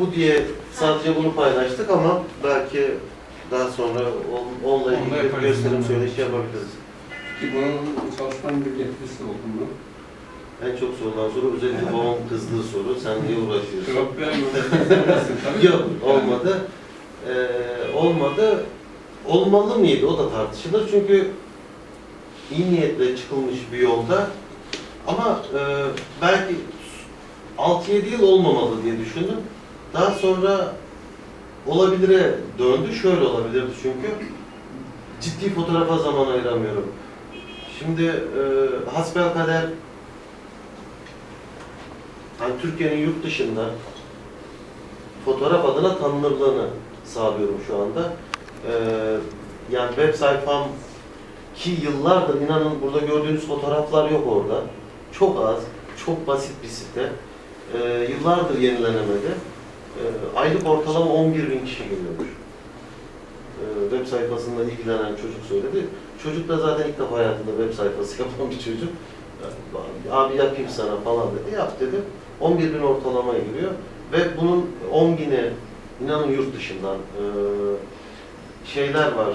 Bu diye sadece bunu paylaştık ama belki daha sonra on- onunla Onu ilgili yaparız. gösterim söyleşi yapabiliriz. Ki bunun çalışmanın bir getirisi oldu mu? En çok sorulan soru özellikle babam kızdığı soru. Sen niye uğraşıyorsun? Cevap tabii. Yok olmadı. Ee, olmadı. Olmalı mıydı? O da tartışılır. Çünkü iyi niyetle çıkılmış bir yolda ama e, belki 6-7 yıl olmamalı diye düşündüm. Daha sonra olabilire döndü. Şöyle olabilirdi çünkü ciddi fotoğrafa zaman ayıramıyorum. Şimdi e, hasbelkader yani Türkiye'nin yurt dışında fotoğraf adına tanınırlığını sağlıyorum şu anda. Ee, yani web sayfam ki yıllardır inanın burada gördüğünüz fotoğraflar yok orada. Çok az, çok basit bir site. Ee, yıllardır yenilenemedi. Ee, aylık ortalama 11 bin kişi geliyormuş. Ee, web sayfasında ilgilenen çocuk söyledi. Çocuk da zaten ilk defa hayatında web sayfası yapan bir çocuk. Ee, Abi yapayım sana falan dedi. Yap dedim. 11 bin ortalamaya giriyor. Ve bunun 10 bini inanın yurt dışından şeyler var.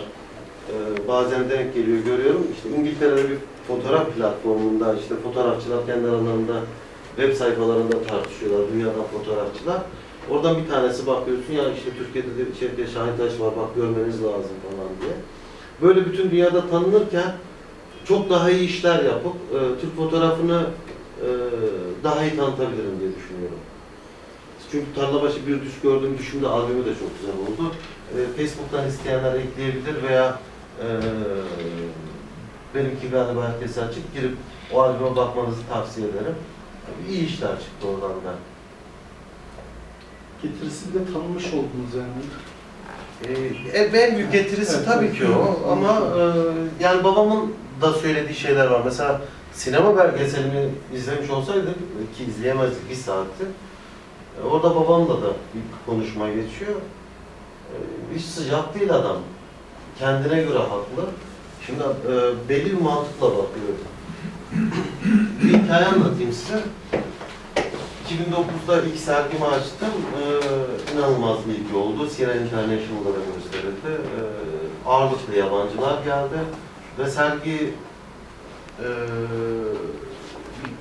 Bazen denk geliyor görüyorum. İşte İngiltere'de bir fotoğraf platformunda işte fotoğrafçılar kendi aralarında web sayfalarında tartışıyorlar. Dünyadan fotoğrafçılar. Oradan bir tanesi bakıyorsun ya işte Türkiye'de de Şevket Şahintaş var bak görmeniz lazım falan diye. Böyle bütün dünyada tanınırken çok daha iyi işler yapıp e, Türk fotoğrafını e, daha iyi tanıtabilirim diye düşünüyorum. Çünkü Tarlabaşı bir düş gördüğüm düşümde albümü de çok güzel oldu. E, Facebook'tan isteyenler ekleyebilir veya e, benimki galiba herkese açık girip o albüme bakmanızı tavsiye ederim. İyi işler çıktı oradan da. Getirisi de tanımış oldunuz yani. Ee, e, en büyük getirisi Evet, tabii evet. ki o ama e, yani babamın da söylediği şeyler var. Mesela sinema belgeselini izlemiş olsaydık ki izleyemezdik bir saatti. e, orada babamla da bir konuşma geçiyor. E, hiç sıcak değil adam. Kendine göre haklı. Şimdi e, belli bir mantıkla bakıyor. bir hikaye anlatayım size. 2009'da ilk sergimi açtım. Ee, inanılmaz bir ilgi oldu. Siena International'da da gösterildi. Ee, ağırlıklı yabancılar geldi. Ve sergi e,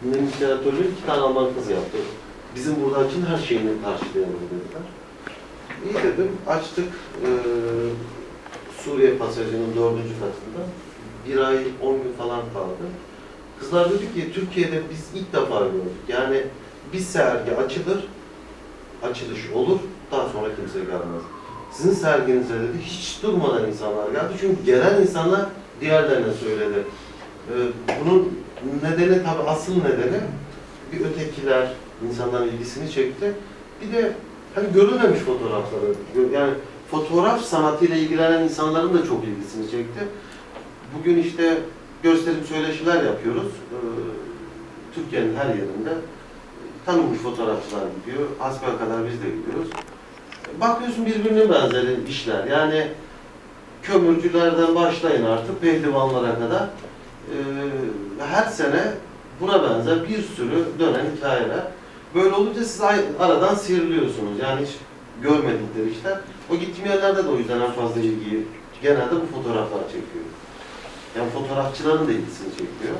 benim literatörlüğü iki tane Alman kız yaptı. Bizim burada açın her şeyini karşılayalım dediler. İyi dedim. Açtık. Ee, Suriye pasajının dördüncü katında. Bir ay, on gün falan kaldı. Kızlar dedi ki Türkiye'de biz ilk defa gördük. Yani bir sergi açılır, açılış olur, daha sonra kimse gelmez. Sizin serginize dedi hiç durmadan insanlar geldi. Çünkü gelen insanlar diğerlerine söyledi. Ee, bunun nedeni tabii asıl nedeni bir ötekiler insanların ilgisini çekti. Bir de hani görülmemiş fotoğrafları. Yani fotoğraf sanatıyla ilgilenen insanların da çok ilgisini çekti. Bugün işte gösterim söyleşiler yapıyoruz. Ee, Türkiye'nin her yerinde tanınmış fotoğrafçılar gidiyor. Hasbel kadar biz de gidiyoruz. Bakıyorsun birbirine benzeri işler. Yani kömürcülerden başlayın artık pehlivanlara kadar. Ee, her sene buna benzer bir sürü dönen hikayeler. Böyle olunca siz aradan sıyrılıyorsunuz. Yani hiç görmedikleri işler. O gittiğim yerlerde de o yüzden en fazla ilgiyi genelde bu fotoğraflar çekiyor. Yani fotoğrafçıların da ilgisini çekiyor.